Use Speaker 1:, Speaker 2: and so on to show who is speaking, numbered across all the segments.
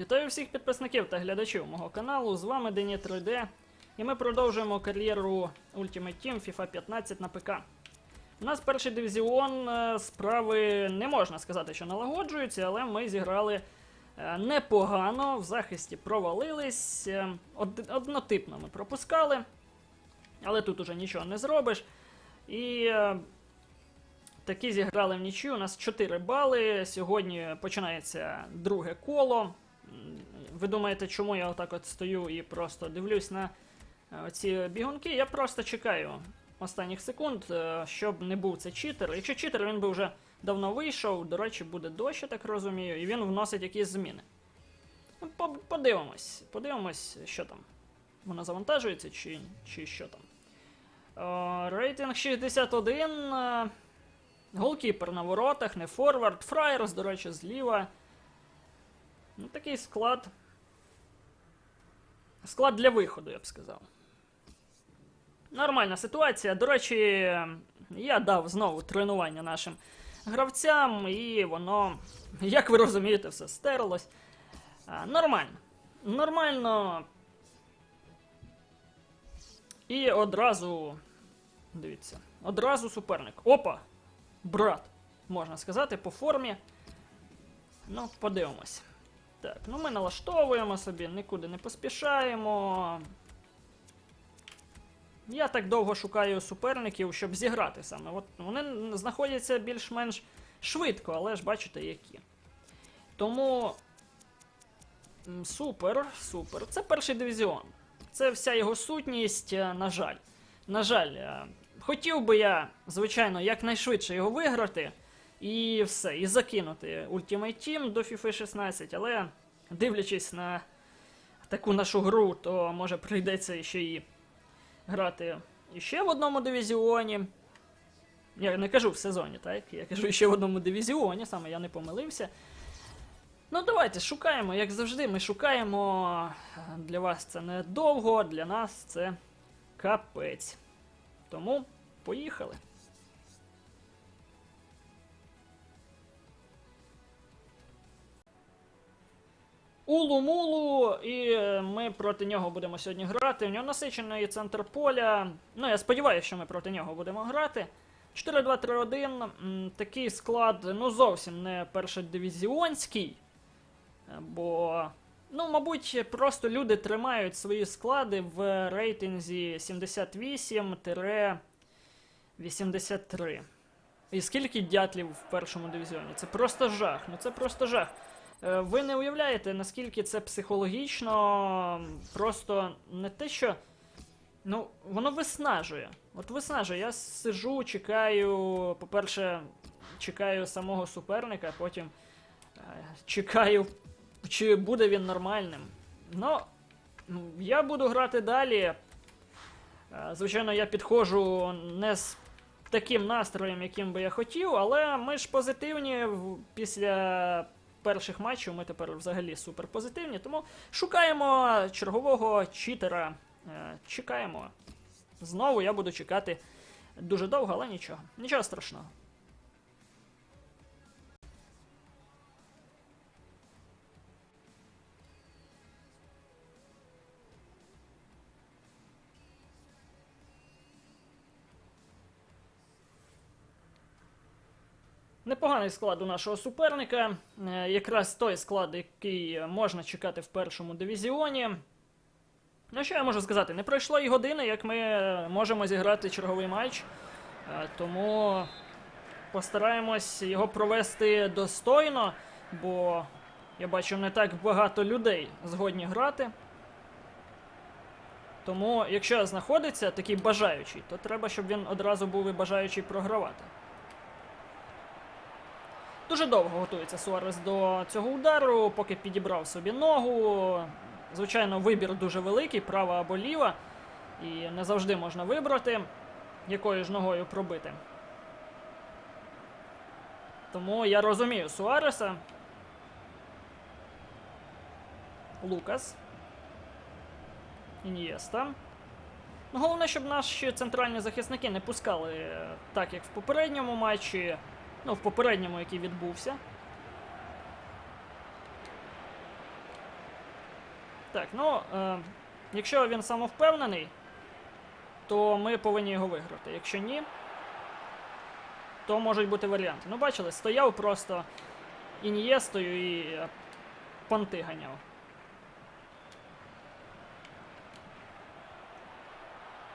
Speaker 1: Вітаю всіх підписників та глядачів мого каналу. З вами Дені 3D, і ми продовжуємо кар'єру Ultimate Team FIFA 15 на ПК. У нас перший дивізіон е, справи не можна сказати, що налагоджуються, але ми зіграли е, непогано, в захисті провалились, е, од- однотипно ми пропускали, але тут уже нічого не зробиш. І таки зіграли в нічю. У нас 4 бали. Сьогодні починається друге коло. Ви думаєте, чому я отак от стою і просто дивлюсь на е, ці бігунки? Я просто чекаю останніх секунд, е, щоб не був це читер. Якщо читер, він би вже давно вийшов. До речі, буде дощ, я так розумію, і він вносить якісь зміни. Ну, Подивимось, подивимось, що там. Воно завантажується чи, чи що там. Е, Рейтинг 61. е, Голкіпер на воротах, не форвард. Фраєрс, до речі, зліва. Ну, такий склад. Склад для виходу, я б сказав. Нормальна ситуація. До речі, я дав знову тренування нашим гравцям, і воно, як ви розумієте, все стерлось. А, нормально. Нормально. І одразу. Дивіться. Одразу суперник. Опа! Брат, можна сказати, по формі. Ну, подивимось. Так, ну ми налаштовуємо собі, нікуди не поспішаємо. Я так довго шукаю суперників, щоб зіграти саме. От вони знаходяться більш-менш швидко, але ж бачите, які. Тому. Супер, супер. Це перший дивізіон. Це вся його сутність, е, на жаль. На жаль, е, хотів би я, звичайно, якнайшвидше його виграти і все, і закинути Ultimate Team до FIFA 16, але дивлячись на таку нашу гру, то може прийдеться ще і грати іще в одному дивізіоні. Я не кажу в сезоні, так? Я кажу ще в одному дивізіоні, саме я не помилився. Ну, давайте шукаємо, як завжди, ми шукаємо. Для вас це не довго, для нас це капець. Тому поїхали. Улу-мулу, і е, ми проти нього будемо сьогодні грати. У нього насичений центр поля. Ну, я сподіваюся, що ми проти нього будемо грати. 4-2-3-1. Такий склад, ну, зовсім не першодивізіонський. Бо, ну, мабуть, просто люди тримають свої склади в рейтинзі 78-83. І скільки дятлів в першому дивізіоні? Це просто жах. Ну це просто жах. Е, Ви не уявляєте, наскільки це психологічно просто не те, що. Ну, воно виснажує. От виснажує. Я сижу, чекаю, по-перше, чекаю самого суперника, потім е, чекаю, чи буде він нормальним. Ну, я буду грати далі. Е, Звичайно, я підходжу не з таким настроєм, яким би я хотів, але ми ж позитивні після перших матчів. Ми тепер взагалі супер позитивні. Тому шукаємо чергового читера. Е, Чекаємо. Знову я буду чекати дуже довго, але нічого. Нічого страшного. Непоганий склад у нашого суперника. Е, Якраз той склад, який можна чекати в першому дивізіоні. Ну, що я можу сказати? Не пройшло і години, як ми е, можемо зіграти черговий матч. Е, Тому постараємось його провести достойно, бо я бачу не так багато людей згодні грати. Тому, якщо знаходиться такий бажаючий, то треба, щоб він одразу був і бажаючий програвати. Дуже довго готується Суарес до цього удару, поки підібрав собі ногу. Звичайно, вибір дуже великий, права або ліва. І не завжди можна вибрати, якою ж ногою пробити. Тому я розумію Суареса. Лукас. Ін'єста. Ну, головне, щоб наші центральні захисники не пускали так, як в попередньому матчі. Ну, в попередньому, який відбувся. Так, ну, е, якщо він самовпевнений, то ми повинні його виграти. Якщо ні, то можуть бути варіанти. Ну, бачили, стояв просто ін'єстою і е, понти ганяв.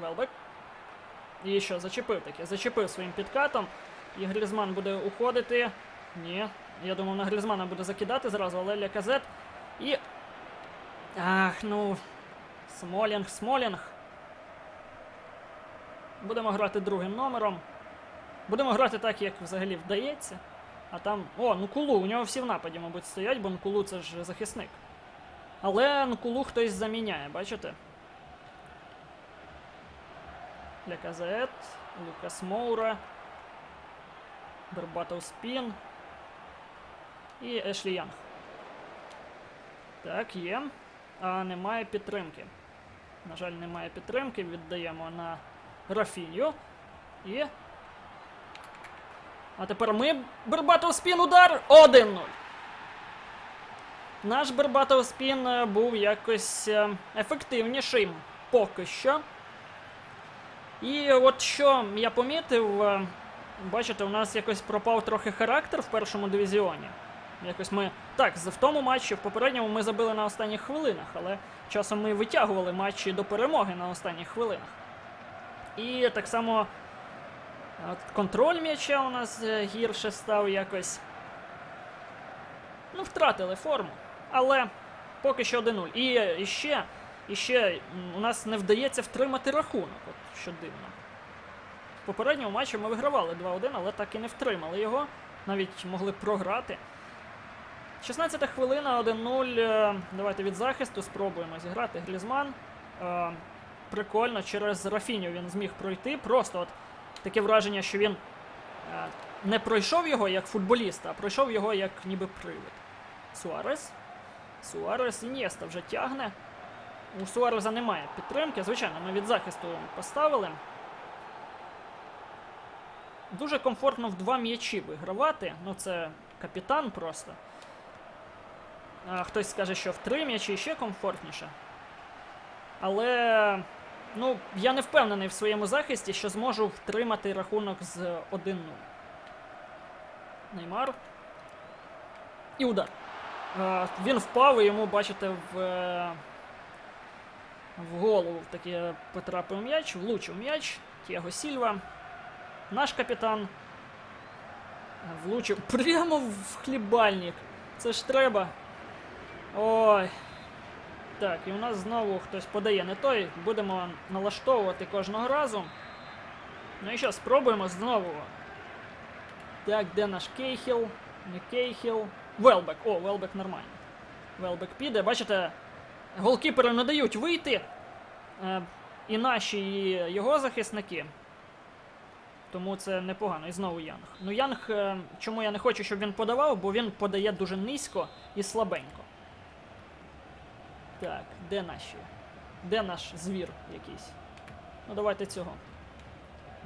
Speaker 1: Велбек. І що, зачепив таки? Зачепив своїм підкатом. І Грізман буде уходити. Ні. Я думав, на Грізмана буде закидати зразу, але Ляказет. І. Ах, ну. Смолінг, Смолінг. Будемо грати другим номером. Будемо грати так, як взагалі вдається. А там. О, Нукулу, у нього всі в нападі, мабуть, стоять, бо Нукулу це ж захисник. Але Нукулу хтось заміняє, бачите? Ляказет, Лукас Моура, Бербатов Спін і Ешлі Янг. Так, є. А немає підтримки. На жаль, немає підтримки. Віддаємо на Рафіню. І. А тепер ми. Бербатов Спін удар! 1-0. Наш Бербатов Спін е, був якось е, ефективнішим поки що. І от що я помітив, е, бачите, у нас якось пропав трохи характер в першому дивізіоні. Якось ми. Так, в тому матчі, в попередньому ми забили на останніх хвилинах, але часом ми витягували матчі до перемоги на останніх хвилинах. І так само от, контроль м'яча у нас е, гірше став якось. Ну, втратили форму. Але поки що 1-0. І, е, і ще, ще у нас не вдається втримати рахунок, от, що дивно. Попередньому матчі ми вигравали 2-1, але так і не втримали його. Навіть могли програти. 16 хвилина, 1-0. Е, Давайте від захисту спробуємо зіграти. Глізман. Е, Прикольно, через Рафіню він зміг пройти. Просто от таке враження, що він е, не пройшов його як футболіст, а пройшов його як ніби привид. Суарес. Суарес Інєста вже тягне. У Суареза немає підтримки. Звичайно, ми від захисту поставили. Дуже комфортно в два м'ячі вигравати. Ну, це капітан просто. А, хтось скаже, що в три м'ячі ще комфортніше. Але. Ну, я не впевнений в своєму захисті, що зможу втримати рахунок з 1-0. Неймар. І удар. Е, він впав і йому, бачите, в, е, в голову таки потрапив м'яч, влучив м'яч. Тіаго Сільва. Наш капітан. Влучив прямо в хлібальник. Це ж треба. Ой. Так, і у нас знову хтось подає не той. Будемо налаштовувати кожного разу. Ну і що, спробуємо знову. Так, де наш Кейхіл? Не Кейхіл. Велбек. О, Велбек нормально. Велбек піде. Бачите, голкіпери не дають вийти. Е, і наші, і його захисники. Тому це непогано. І знову Янг. Ну, Янг, е, чому я не хочу, щоб він подавав, бо він подає дуже низько і слабенько. Так, де наші? Де наш звір якийсь? Ну, давайте цього.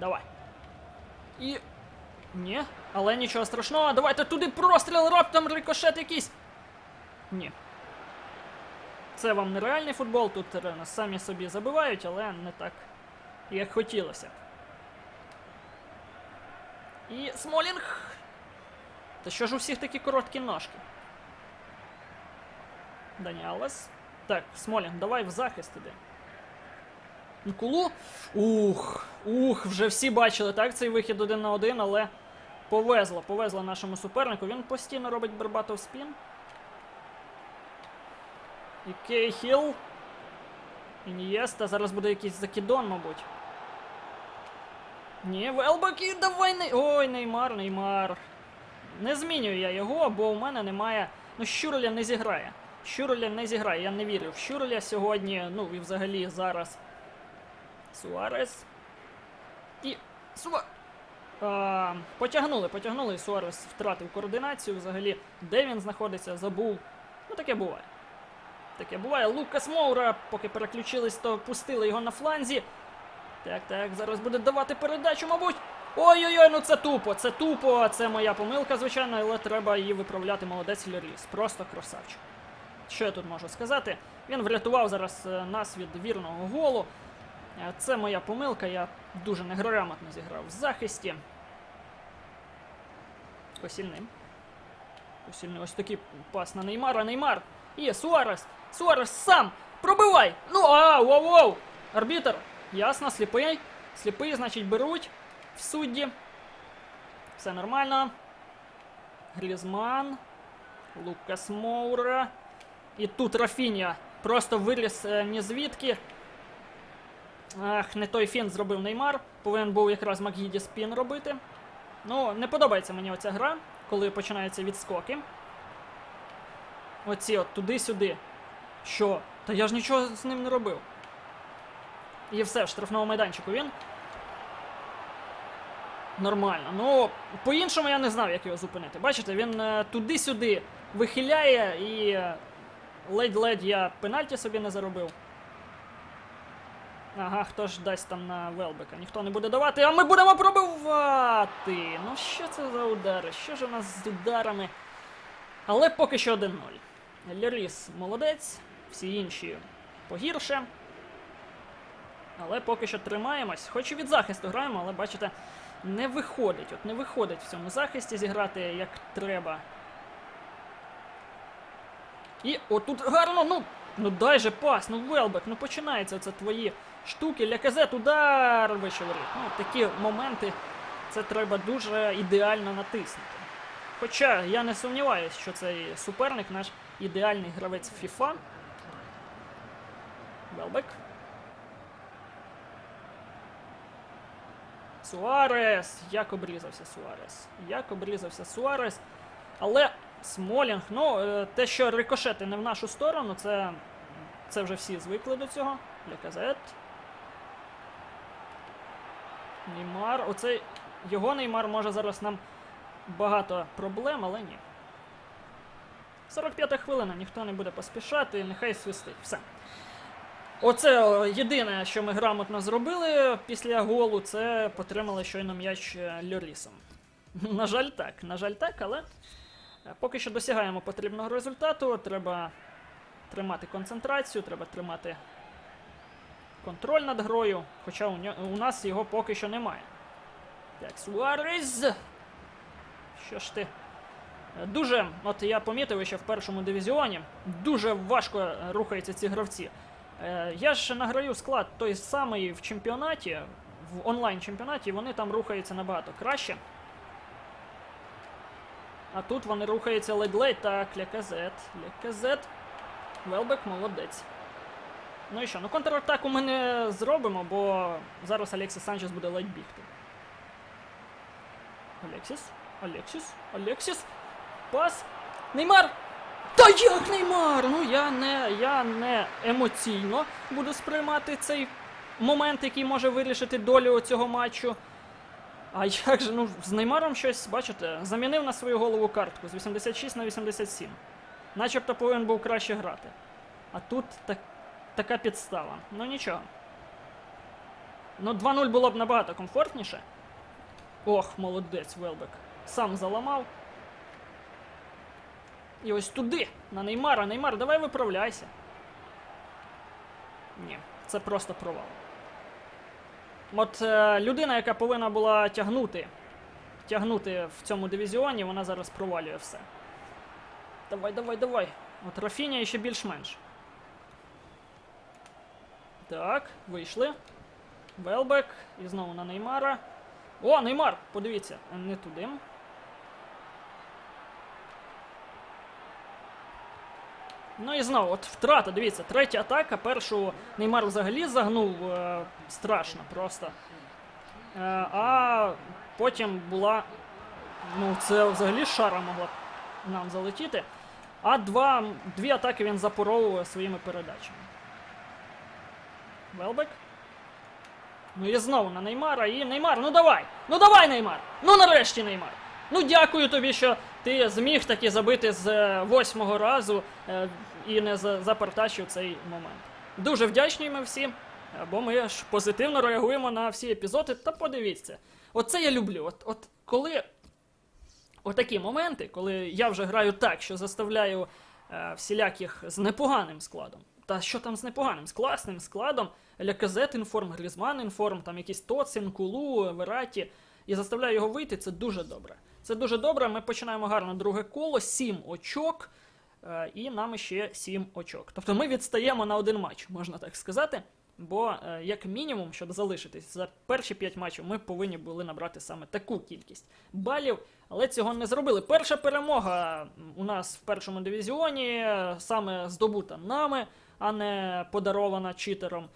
Speaker 1: Давай. І. Ні, але нічого страшного. Давайте туди простріл, раптом рикошет якийсь. Ні. Це вам не реальний футбол, тут е, самі собі забивають, але не так, як хотілося. І Смолінг. Та що ж у всіх такі короткі ножки? Даніалес. Так, Смолінг, давай в захист іди. Нкулу. Ух, ух, вже всі бачили, так, цей вихід один на один, але повезло, повезло нашому супернику. Він постійно робить Бербатов спін. І Кейхіл. Ін'єста. Зараз буде якийсь закидон, мабуть. Ні, Велбек і давай не. Ой, Неймар, Неймар. Не змінюю я його, бо у мене немає. Ну, Щуреля не зіграє. Щуреля не зіграє, я не вірю в Щуреля сьогодні. Ну і взагалі зараз. Суарес. І. Суа. А, потягнули, потягнули. Суарес втратив координацію. Взагалі, де він знаходиться, забув. Ну, таке буває. Таке буває. Лукас Моура, поки переключились, то пустили його на фланзі. Так, так, зараз буде давати передачу, мабуть. Ой-ой-ой, ну це тупо, це тупо, це моя помилка, звичайно, але треба її виправляти. Молодець Леріс. Просто красавчик. Що я тут можу сказати? Він врятував зараз е, нас від вірного голу. Е, Це моя помилка, я дуже неграмотно зіграв в захисті. Посільний. Посільний ось такий пас на Неймара. Неймар. І Суарес. Суарес сам. Пробивай! Ну, а, воу, воу! Арбітер. Ясно, сліпий. Сліпий, значить, беруть в судді. Все нормально. Грізман. Лукас Моура. І тут Рафінія. Просто виліз е, ні звідки. Ах, не той фін зробив Неймар. Повинен був якраз Макгіді спін робити. Ну, не подобається мені оця гра, коли починаються відскоки. Оці от туди-сюди. Що? Та я ж нічого з ним не робив. І все, в штрафному майданчику він. Нормально. Ну, по-іншому я не знав, як його зупинити. Бачите, він е, туди-сюди вихиляє і е, ледь-ледь я пенальті собі не заробив. Ага, хто ж дасть там на Велбека? Ніхто не буде давати, а ми будемо пробивати. Ну що це за удари? Що ж у нас з ударами? Але поки що 1-0. Леріс молодець, всі інші погірше. Але поки що тримаємось. Хоч і від захисту граємо, але бачите, не виходить. От не виходить в цьому захисті зіграти як треба. І отут гарно, ну, ну дай же пас, ну Велбек, ну починається це твої штуки. Ляказет, удар вийшов рік. Ну, такі моменти це треба дуже ідеально натиснути. Хоча я не сумніваюся, що цей суперник наш ідеальний гравець FIFA. Велбек. Суарес. Як обрізався Суарес. Як обрізався Суарес. Але Смолінг, ну, е, те, що рикошети не в нашу сторону, це, це вже всі звикли до цього. Ляказет. Неймар. Оцей його Неймар може зараз нам багато проблем, але ні. 45 хвилина, ніхто не буде поспішати, нехай свистить. Все. Оце єдине, що ми грамотно зробили після голу, це потримали щойно м'яч е, Льорісом. На жаль, так, на жаль, так, але е, поки що досягаємо потрібного результату. Треба тримати концентрацію, треба тримати контроль над грою, хоча у, нас його поки що немає. Так, Суарез. Що ж ти? Е, Дуже, от я помітив ще в першому дивізіоні, дуже важко е, рухаються ці гравці. Е, Я ж награю склад той самий в чемпіонаті, в онлайн-чемпіонаті, вони там рухаються набагато краще. А тут вони рухаються ледь-ледь, так, Ляказет. Ляказет. Велбек молодець. Ну і що, ну контратаку ми не зробимо, бо зараз Алексіс Санчес буде ледь бігти. Алексіс, Алексіс, Алексіс. Пас. Неймар! Та як Неймар? Ну я не, я не емоційно буду сприймати цей момент, який може вирішити долю цього матчу. А як же, ну, з Неймаром щось, бачите, замінив на свою голову картку з 86 на 87. Начебто повинен був краще грати. А тут так, така підстава. Ну нічого. Ну, 2-0 було б набагато комфортніше. Ох, молодець, Велбек. Сам заламав. І ось туди, на Неймара. Неймар, давай виправляйся. Ні, це просто провал. От е, людина, яка повинна була тягнути, тягнути в цьому дивізіоні, вона зараз провалює все. Давай, давай, давай. От Рафінія ще більш-менш. Так, вийшли. Велбек. І знову на Неймара. О, Неймар! Подивіться, не туди. Ну і знову, от втрата, дивіться, третя атака. Першу Неймар взагалі загнув е, страшно просто. Е, а потім була. Ну, це взагалі шара могла нам залетіти. А два, дві атаки він запоров своїми передачами. Велбек. Ну і знову на Неймара. І Неймар, ну давай! Ну давай, Неймар! Ну нарешті Неймар! Ну дякую тобі, що ти зміг таки забити з е, восьмого разу е, і не за- запартачив цей момент. Дуже вдячні ми всі, бо ми ж позитивно реагуємо на всі епізоди. Та подивіться. Оце я люблю. От, от коли отакі моменти, коли я вже граю так, що заставляю е, всіляких з непоганим складом. Та що там з непоганим? З класним складом. Ляказет інформ, Грізман інформ, там якісь Тоцин, Кулу, Вераті. І заставляю його вийти, це дуже добре. Це дуже добре. Ми починаємо гарно друге коло, 7 очок. е, І нам ще 7 очок. Тобто ми відстаємо на один матч, можна так сказати. Бо, е, як мінімум, щоб залишитись за перші 5 матчів, ми повинні були набрати саме таку кількість балів, але цього не зробили. Перша перемога у нас в першому дивізіоні е, саме здобута нами, а не подарована читером.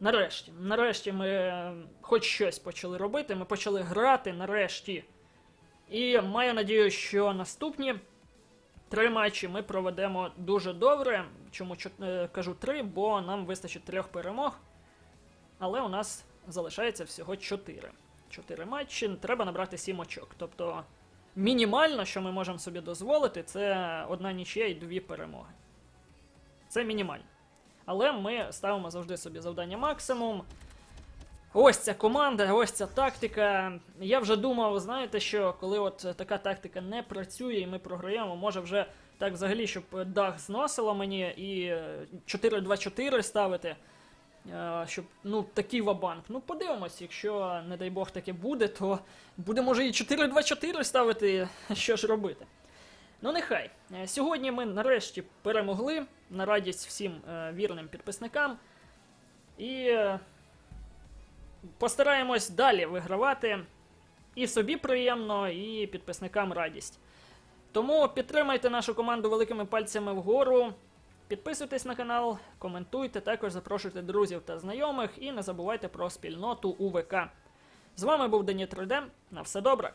Speaker 1: Нарешті, нарешті ми хоч щось почали робити, ми почали грати нарешті. І маю надію, що наступні три матчі ми проведемо дуже добре. Чому е, кажу три? Бо нам вистачить трьох перемог. Але у нас залишається всього чотири. Чотири матчі, треба набрати сім очок. Тобто мінімально, що ми можемо собі дозволити, це одна нічия і дві перемоги. Це мінімально. Але ми ставимо завжди собі завдання максимум. Ось ця команда, ось ця тактика. Я вже думав, знаєте, що коли от така тактика не працює і ми програємо, може вже так взагалі, щоб дах зносило мені і е, 4-2-4 ставити. е, Щоб ну такий вабанк. Ну подивимось, якщо, не дай Бог, таке буде, то буде може і 4-2-4 ставити, що ж робити. Ну, нехай. Е, Сьогодні ми нарешті перемогли на радість всім е, вірним підписникам. І постараємось далі вигравати. І собі приємно, і підписникам радість. Тому підтримайте нашу команду великими пальцями вгору. Підписуйтесь на канал, коментуйте, також запрошуйте друзів та знайомих і не забувайте про спільноту УВК. З вами був Деніт 3D. На все добре!